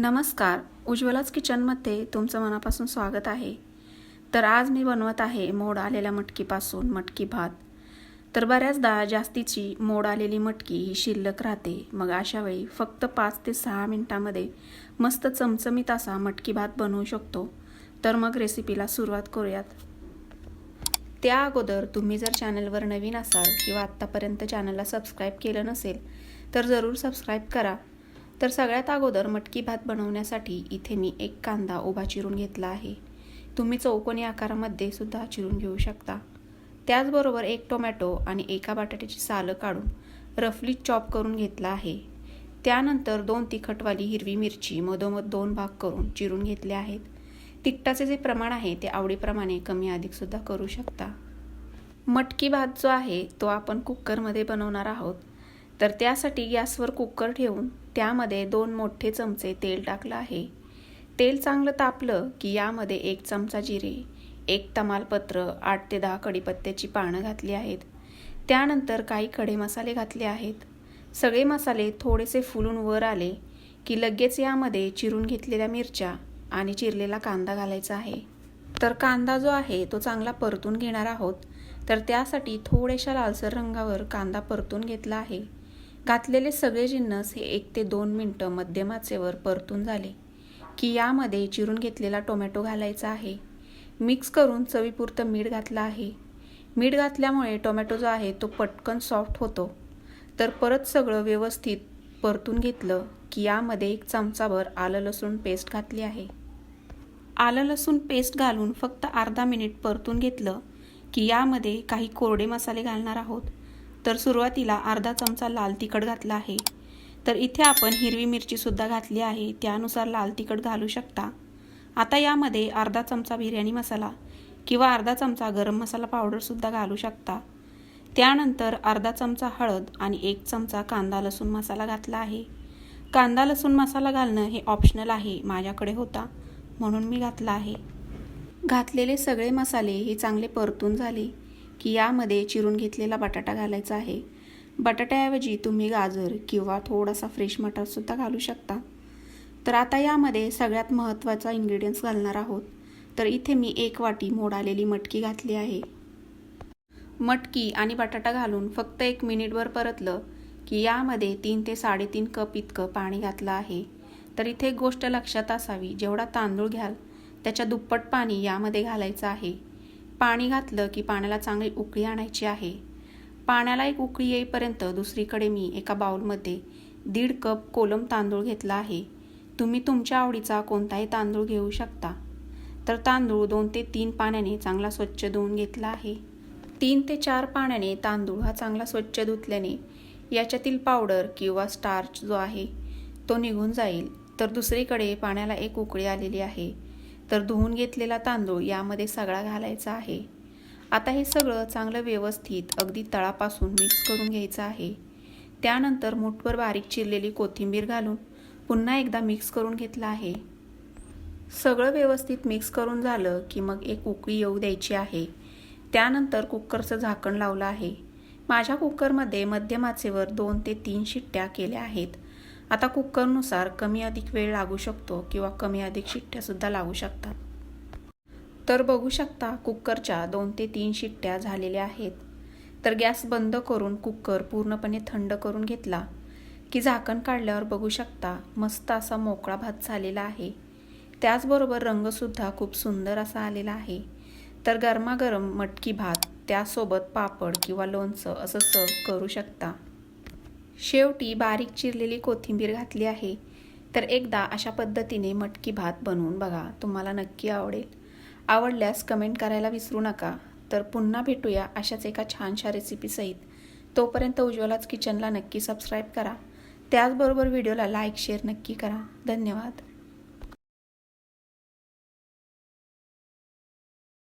नमस्कार. उज्ज्वलाच किचनमध्ये तुमचं मनापासून स्वागत आहे. तर आज मी बनवत आहे मोड आलेल्या मटकीपासून मटकी भात. तर बऱ्याचदा जास्तीची मोड आलेली मटकी ही शिल्लक राहते. मग अशा वेळी फक्त पाच ते सहा मिनटामध्ये मस्त चमचमीत असा मटकी भात बनवू शकतो. तर मग रेसिपीला सुरुवात करूयात. त्या अगोदर तुम्ही जर चॅनलवर नवीन असाल किंवा आत्तापर्यंत चॅनलला सबस्क्राईब केलं नसेल तर जरूर सबस्क्राईब करा. तर सगळ्यात अगोदर मटकी भात बनवण्यासाठी इथे मी एक कांदा उभा चिरून घेतला आहे. तुम्ही चौकोनी आकारामध्ये सुद्धा चिरून घेऊ शकता. त्याचबरोबर एक टोमॅटो आणि एका बटाट्याची सालं काढून रफली चॉप करून घेतला आहे. त्यानंतर दोन तिखटवाली हिरवी मिरची मधोमध दोन भाग करून चिरून घेतले आहेत. तिखटाचे जे प्रमाण आहे ते आवडीप्रमाणे कमी अधिकसुद्धा करू शकता. मटकी भात जो आहे तो आपण कुकरमध्ये बनवणार आहोत. तर त्यासाठी गॅसवर कुकर ठेवून त्यामध्ये दोन मोठे चमचे तेल टाकलं आहे. तेल चांगलं तापलं की यामध्ये एक चमचा जिरे एक तमालपत्र आठ ते दहा कढीपत्त्याची पानं घातली आहेत. त्यानंतर काही खडे मसाले घातले आहेत. सगळे मसाले थोडेसे फुलून वर आले की लगेच यामध्ये चिरून घेतलेल्या मिरच्या आणि चिरलेला कांदा घालायचा आहे. तर कांदा जो आहे तो चांगला परतून घेणार आहोत. तर त्यासाठी थोड्याशा लालसर रंगावर कांदा परतून घेतला आहे. घातलेले सगळे जिन्नस हे एक ते दोन मिनटं मध्यम आचेवर परतून झाले की यामध्ये चिरून घेतलेला टोमॅटो घालायचा आहे. मिक्स करून चवीपुरतं मीठ घातलं आहे. मीठ घातल्यामुळे टोमॅटो जो आहे तो पटकन सॉफ्ट होतो. तर परत सगळं व्यवस्थित परतून घेतलं की यामध्ये एक चमचाभर आलं लसूण पेस्ट घातली आहे. आलं लसूण पेस्ट घालून फक्त अर्धा मिनिट परतून घेतलं की यामध्ये काही कोरडे मसाले घालणार आहोत. तर सुरुवातीला अर्धा चमचा लाल तिखट घातला आहे. तर इथे आपण हिरवी मिरचीसुद्धा घातली आहे त्यानुसार लाल तिखट घालू शकता. आता यामध्ये अर्धा चमचा बिर्याणी मसाला किंवा अर्धा चमचा गरम मसाला पावडरसुद्धा घालू शकता. त्यानंतर अर्धा चमचा हळद आणि एक चमचा कांदा लसूण मसाला घातला आहे. कांदा लसूण मसाला घालणं हे ऑप्शनल आहे माझ्याकडे होता म्हणून मी घातला आहे. घातलेले सगळे मसाले हे चांगले परतून झाले. की यामध्ये चिरून घेतलेला बटाटा घालायचा आहे. बटाट्याऐवजी तुम्ही गाजर किंवा थोडासा फ्रेश मटारसुद्धा घालू शकता. तर आता यामध्ये सगळ्यात महत्त्वाचा इन्ग्रेडियंट्स घालणार आहोत. तर इथे मी एक वाटी मोड आलेली मटकी घातली आहे. मटकी आणि बटाटा घालून फक्त एक मिनिटभर परतलं की यामध्ये तीन ते साडेतीन कप इतकं पाणी घातलं आहे. तर इथे एक गोष्ट लक्षात असावी जेवढा तांदूळ घ्याल त्याच्या दुप्पट पाणी यामध्ये घालायचं आहे. पाणी घातलं की पाण्याला चांगली उकळी आणायची आहे. पाण्याला एक उकळी येईपर्यंत दुसरीकडे मी एका बाउलमध्ये दीड कप कोलम तांदूळ घेतला आहे. तुम्ही तुमच्या आवडीचा कोणताही तांदूळ घेऊ शकता. तर तांदूळ दोन ते तीन पाण्याने चांगला स्वच्छ धुवून घेतला आहे. तीन ते चार पाण्याने तांदूळ हा चांगला स्वच्छ धुतल्याने याच्यातील पावडर किंवा स्टार्च जो आहे तो निघून जाईल. तर दुसरीकडे पाण्याला एक उकळी आलेली आहे. तर धुवून घेतलेला तांदूळ यामध्ये सगळा घालायचा आहे. आता हे सगळं चांगलं व्यवस्थित अगदी तळापासून मिक्स करून घ्यायचं आहे. त्यानंतर मुठभर बारीक चिरलेली कोथिंबीर घालून पुन्हा एकदा मिक्स करून घेतलं आहे. सगळं व्यवस्थित मिक्स करून झालं की मग एक उकळी येऊ द्यायची आहे. त्यानंतर कुकरचं झाकण लावलं आहे. माझ्या कुकरमध्ये मध्यमाचेवर दोन ते तीन शिट्ट्या केल्या आहेत. आता कुकरनुसार कमी अधिक वेळ लागू शकतो किंवा कमी अधिक शिट्ट्यासुद्धा लागू शकतात. तर बघू शकता कुकरच्या दोन ते तीन शिट्ट्या झालेल्या आहेत. तर गॅस बंद करून कुकर पूर्णपणे थंड करून घेतला की झाकण काढल्यावर बघू शकता मस्त असा मोकळा भात झालेला आहे. त्याचबरोबर रंगसुद्धा खूप सुंदर असा आलेला आहे. तर गरमागरम मटकी भात त्यासोबत पापड किंवा लोणचं असं सर्व करू शकता. शेवटी बारीक चिरलेली कोथिंबीर घातली आहे. तर एकदा अशा पद्धतीने मटकी भात बनवून बघा तुम्हाला नक्की आवडेल. आवडल्यास कमेंट करायला विसरू नका. तर पुन्हा भेटूया अशाच एका छानशा रेसिपीसहित तोपर्यंत उज्ज्वलाच किचनला नक्की सबस्क्राईब करा. त्याचबरोबर व्हिडिओला लाईक शेअर नक्की करा. धन्यवाद.